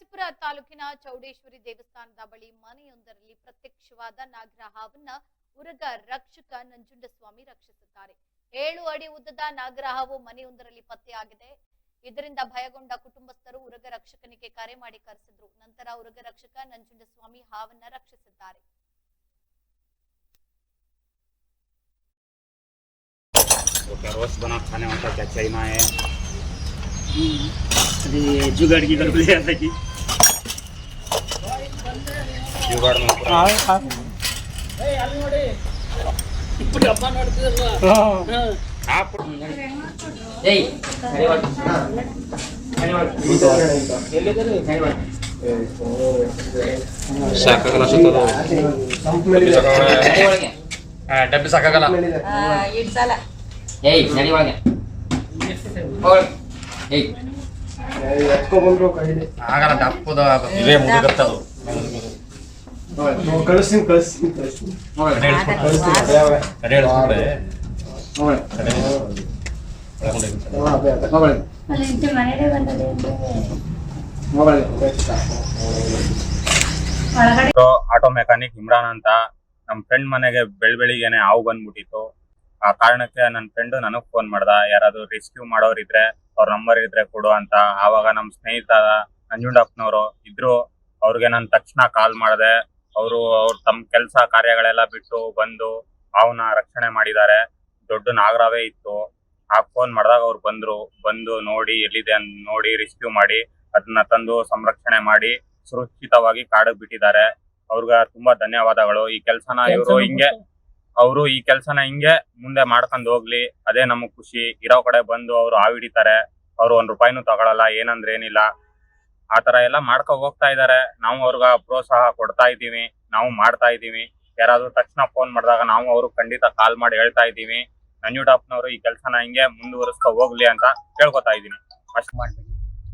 ನರಸೀಪುರ ತಾಲೂಕಿನ ಚೌಡೇಶ್ವರಿ ದೇವಸ್ಥಾನದ ಬಳಿ ಮನೆಯೊಂದರಲ್ಲಿ ಪ್ರತ್ಯಕ್ಷವಾದ ನಾಗರ ಹಾವನ್ನ ಉರಗ ರಕ್ಷಕ ನಂಜುಂಡಸ್ವಾಮಿ ರಕ್ಷಿಸುತ್ತಾರೆ ಏಳು ಅಡಿ ಉದ್ದದ ನಾಗರ ಹಾವು ಮನೆಯೊಂದರಲ್ಲಿ ಪತ್ತೆಯಾಗಿದೆ ಇದರಿಂದ ಭಯಗೊಂಡ ಕುಟುಂಬಸ್ಥರು ಉರಗ ರಕ್ಷಕನಿಗೆ ಕರೆ ಮಾಡಿ ಕರೆಸಿದ್ರು ನಂತರ ಉರಗ ರಕ್ಷಕ ನಂಜುಂಡಸ್ವಾಮಿ ಹಾವನ್ನ ರಕ್ಷಿಸಿದ್ದಾರೆ वो क्या रोस्ट बना खाने वाला क्या चाइना है अरे जुगाड़ की गड़बड़ी ಸಾಕಾಗಲ್ಲ ಡಬ್ಬಿ ಸಾಕಾಗಲ್ಲ ಏಯ್ ನಡಿ ಒಳಗೆ. ಏಯ್ ಆಗಲ್ಲ ಡಪ್ಪದ ಇದೇ ಮುಗಿದತ್ತದು ಕಳಿಸ್ತೀನಿ ಕಳಿಸ್ತೀನಿ ಕಳಿಸ್ತೀನಿ. ಆಟೋ ಮೆಕ್ಯಾನಿಕ್ ಇಮ್ರಾನ್ ಅಂತ ನಮ್ ಫ್ರೆಂಡ್ ಮನೆಗೆ ಬೆಳ್ ಬೆಳಿಗ್ಗೆನೆ ಹಾವು ಬಂದ್ಬಿಟ್ಟಿತ್ತು. ಆ ಕಾರಣಕ್ಕೆ ನನ್ನ ಫ್ರೆಂಡ್ ನನಗ್ ಫೋನ್ ಮಾಡ್ದ. ಯಾರಾದ್ರೂ ರೆಸ್ಕ್ಯೂ ಮಾಡೋರಿದ್ರೆ ಅವ್ರ ನಂಬರ್ ಇದ್ರೆ ಕೊಡು ಅಂತ. ಆವಾಗ ನಮ್ ಸ್ನೇಹಿತ ನಂಜುಂಡಪ್ಪನವರು ಇದ್ರು. ಅವ್ರಿಗೆ ನಾನು ತಕ್ಷಣ ಕಾಲ್ ಮಾಡಿದೆ. ಅವರು ಅವ್ರ ತಮ್ಮ ಕೆಲಸ ಕಾರ್ಯಗಳೆಲ್ಲ ಬಿಟ್ಟು ಬಂದು ಅವನ ರಕ್ಷಣೆ ಮಾಡಿದ್ದಾರೆ. ದೊಡ್ಡ ನಾಗರಾವೇ ಇತ್ತು. ಆ ಫೋನ್ ಮಾಡಿದಾಗ ಅವ್ರು ಬಂದ್ರು. ಬಂದು ನೋಡಿ ಎಲ್ಲಿದೆ ಅಂತ ನೋಡಿ ರೆಸ್ಕ್ಯೂ ಮಾಡಿ ಅದನ್ನ ತಂದು ಸಂರಕ್ಷಣೆ ಮಾಡಿ ಸುರಕ್ಷಿತವಾಗಿ ಕಾಡು ಬಿಟ್ಟಿದ್ದಾರೆ. ಅವ್ರಿಗೆ ತುಂಬಾ ಧನ್ಯವಾದಗಳು. ಈ ಕೆಲಸನ ಇವರು ಹಿಂಗೆ ಅವರು ಈ ಕೆಲಸನ ಹಿಂಗೆ ಮುಂದೆ ಮಾಡ್ಕೊಂಡು ಹೋಗ್ಲಿ. ಅದೇ ನಮಗ್ ಖುಷಿ. ಇರೋ ಕಡೆ ಬಂದು ಅವ್ರು ಹಾವಿಡಿತಾರೆ ಅವ್ರು ಒಂದ್ ರೂಪಾಯಿನೂ ತಗೊಳಲ್ಲ. ಏನಂದ್ರೆ ಏನಿಲ್ಲ ಆ ತರ ಎಲ್ಲ ಮಾಡ್ಕೊ ಹೋಗ್ತಾ ಇದಾರೆ. ನಾವು ಅವ್ರಿಗ ಪ್ರೋತ್ಸಾಹ ಕೊಡ್ತಾ ಇದೀವಿ ನಾವು ಮಾಡ್ತಾ ಇದೀವಿ ಯಾರಾದ್ರೂ ತಕ್ಷಣ ಫೋನ್ ಮಾಡಿದಾಗ ನಾವು ಅವ್ರು ಖಂಡಿತ ಕಾಲ್ ಮಾಡಿ ಹೇಳ್ತಾ ಇದೀವಿ ನಂಜುಡಪ್ಪನವರು ಈ ಕೆಲಸನ ಹಿಂಗೆ ಮುಂದುವರಿಸ್ಕೊ ಹೋಗ್ಲಿ ಅಂತ ಕೇಳ್ಕೊತಾ ಇದೀನಿ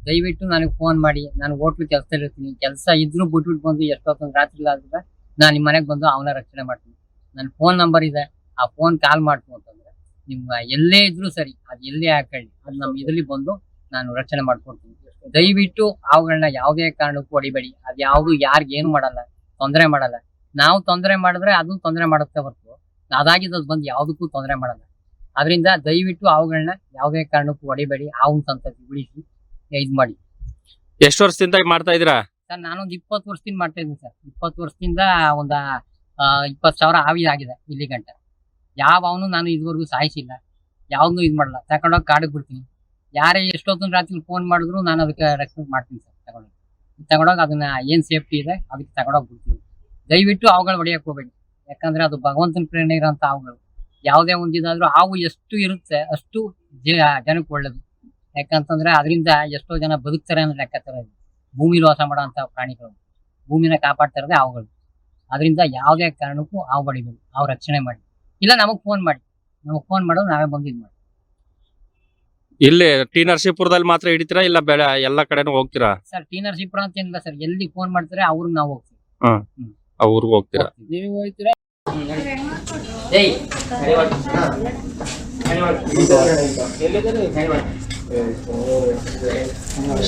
ದಯವಿಟ್ಟು ನನಗೆ ಫೋನ್ ಮಾಡಿ. ನಾನು ಹೋಟ್ಲು ಕೆಲಸದಲ್ಲಿ ಇರ್ತೀನಿ. ಕೆಲಸ ಇದ್ರೂ ಬಿಟ್ಬಿಟ್ಟು ಬಂದು ಎಷ್ಟೊತ್ತೊಂದು ರಾತ್ರಿ ಆದ್ರೆ ನಾನು ನಿಮ್ಮ ಮನೆಗೆ ಬಂದು ಅವನ ರಕ್ಷಣೆ ಮಾಡ್ತೀನಿ. ನನ್ನ ಫೋನ್ ನಂಬರ್ ಇದೆ. ಆ ಫೋನ್ ಕಾಲ್ ಅಂತಂದ್ರೆ ನಿಮ್ಮ ಎಲ್ಲೇ ಇದ್ರೂ ಸರಿ. ಅದು ಎಲ್ಲೇ ಹಾಕೊಳ್ಳಿ. ಅದು ನಮ್ಮ ಇದರಲ್ಲಿ ಬಂದು ನಾನು ರಕ್ಷಣೆ ಮಾಡ್ಕೊಡ್ತೀನಿ. ದಯವಿಟ್ಟು ಅವುಗಳನ್ನ ಯಾವುದೇ ಕಾರಣಕ್ಕೂ ಹೊಡಿಬೇಡಿ. ಅದು ಯಾವುದು ಯಾರಿಗೇನು ಏನು ಮಾಡಲ್ಲ ತೊಂದರೆ ಮಾಡಲ್ಲ. ನಾವು ತೊಂದರೆ ಮಾಡಿದ್ರೆ ಅದು ತೊಂದರೆ ಮಾಡುತ್ತೆ ಹೊರತು. ಅದಾಗಿದ್ದು ಅದು ಬಂದು ಯಾವುದಕ್ಕೂ ತೊಂದರೆ ಮಾಡಲ್ಲ. ಅದರಿಂದ ದಯವಿಟ್ಟು ಅವುಗಳನ್ನ ಯಾವುದೇ ಕಾರಣಕ್ಕೂ ಹೊಡಿಬೇಡಿ. ಆವಿನ ಸಂತತಿ ಉಳಿಸಿ ಇದು ಮಾಡಿ. ಎಷ್ಟು ವರ್ಷದಿಂದ ಮಾಡ್ತಾ ಇದ್ದೀರಾ? ಸರ್ ನಾನೊಂದು ಇಪ್ಪತ್ತು ವರ್ಷದಿಂದ ಮಾಡ್ತಾ ಇದ್ದೀನಿ ಸರ್. ಇಪ್ಪತ್ತು ವರ್ಷದಿಂದ ಒಂದು ಇಪ್ಪತ್ತು ಸಾವಿರ ಆವಿ ಆಗಿದೆ ಇಲ್ಲಿ ಗಂಟೆ. ಯಾವ ಅವನು ನಾನು ಇದುವರೆಗೂ ಸಾಯಿಸಿಲ್ಲ. ಯಾವ್ದು ಇದು ಮಾಡಲ್ಲ ತಗೊಂಡೋಗಿ ಕಾಡಿಗೆ ಬಿಡ್ತೀನಿ. ಯಾರೇ ಎಷ್ಟೊತ್ತಿನ ರಾತ್ರಿ ಫೋನ್ ಮಾಡಿದ್ರು ನಾನು ಅದಕ್ಕೆ ರೆಸ್ಪಾನ್ಸ್ ಮಾಡ್ತೀನಿ ಸರ್ ತಗೊಂಡೋಗಿ ತಗೊಂಡೋಗಿ ಅದನ್ನ ಏನು ಸೇಫ್ಟಿ ಇದೆ ಅದಕ್ಕೆ ತಗೊಂಡೋಗಿ ಬಿಡ್ತೀನಿ ದಯವಿಟ್ಟು ಅವುಗಳು ಹೊಡೆಯಕ್ಕೆ ಹೋಗ್ಬೇಡಿ. ಯಾಕಂದ್ರೆ ಅದು ಭಗವಂತನ ಪ್ರೇರಣೆ ಇರೋಂಥ ಅವುಗಳು. ಯಾವುದೇ ಒಂದು ಇದಾದ್ರೂ ಹಾವು ಎಷ್ಟು ಇರುತ್ತೆ ಅಷ್ಟು ಜನಕ್ಕೆ ಒಳ್ಳೇದು. ಯಾಕಂತಂದ್ರೆ ಅದರಿಂದ ಎಷ್ಟೋ ಜನ ಬದುಕ್ತಾರೆ ಅನ್ನೋ ಲೆಕ್ಕಾಚಾರ ಇದೆ. ಭೂಮಿಲಿ ವಾಸ ಮಾಡೋಂಥ ಪ್ರಾಣಿಗಳು. ಭೂಮಿನ ಕಾಪಾಡ್ತಾ ಇರೋದೇ ಅವುಗಳು ಅದರಿಂದ ಯಾವುದೇ ಕಾರಣಕ್ಕೂ ಹಾವು ಬಡಿಬೇಡಿ ಅವು ರಕ್ಷಣೆ ಮಾಡಿ. ಇಲ್ಲ ನಮಗೆ ಫೋನ್ ಮಾಡಿ. ನಮಗೆ ಫೋನ್ ಮಾಡೋದು ನಾವೇ ಬಂದಿದ್ದು ಮಾಡಿ. ಇಲ್ಲಿ ಟಿ ನರಸೀಪುರದಲ್ಲಿ ಮಾತ್ರ ಹಿಡಿತೀರಾ ಇಲ್ಲ ಬೇಡ ಎಲ್ಲಾ ಕಡೆನೂ ಹೋಗ್ತೀರಾ? ಸರ್ ಟಿ ನರಸೀಪುರ ಅಂತ ಏನಿಲ್ಲ ಸರ್ ಎಲ್ಲಿ ಫೋನ್ ಮಾಡ್ತಾರೆ ಅವ್ರಿಗೆ ನಾವು ಹೋಗ್ತೀವಿ. ಅವ್ರಿಗೆ ಹೋಗ್ತೀರಾ? ನೀವು ಹೋಗ್ತೀರಾ.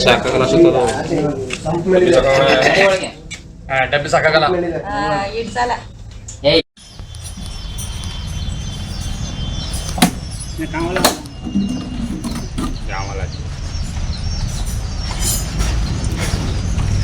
ಸಾಕಾಗಲ್ಲ. ಡಬ್ಬಿ ಸಾಕಾಗಲ್ಲ. ಏಯ್.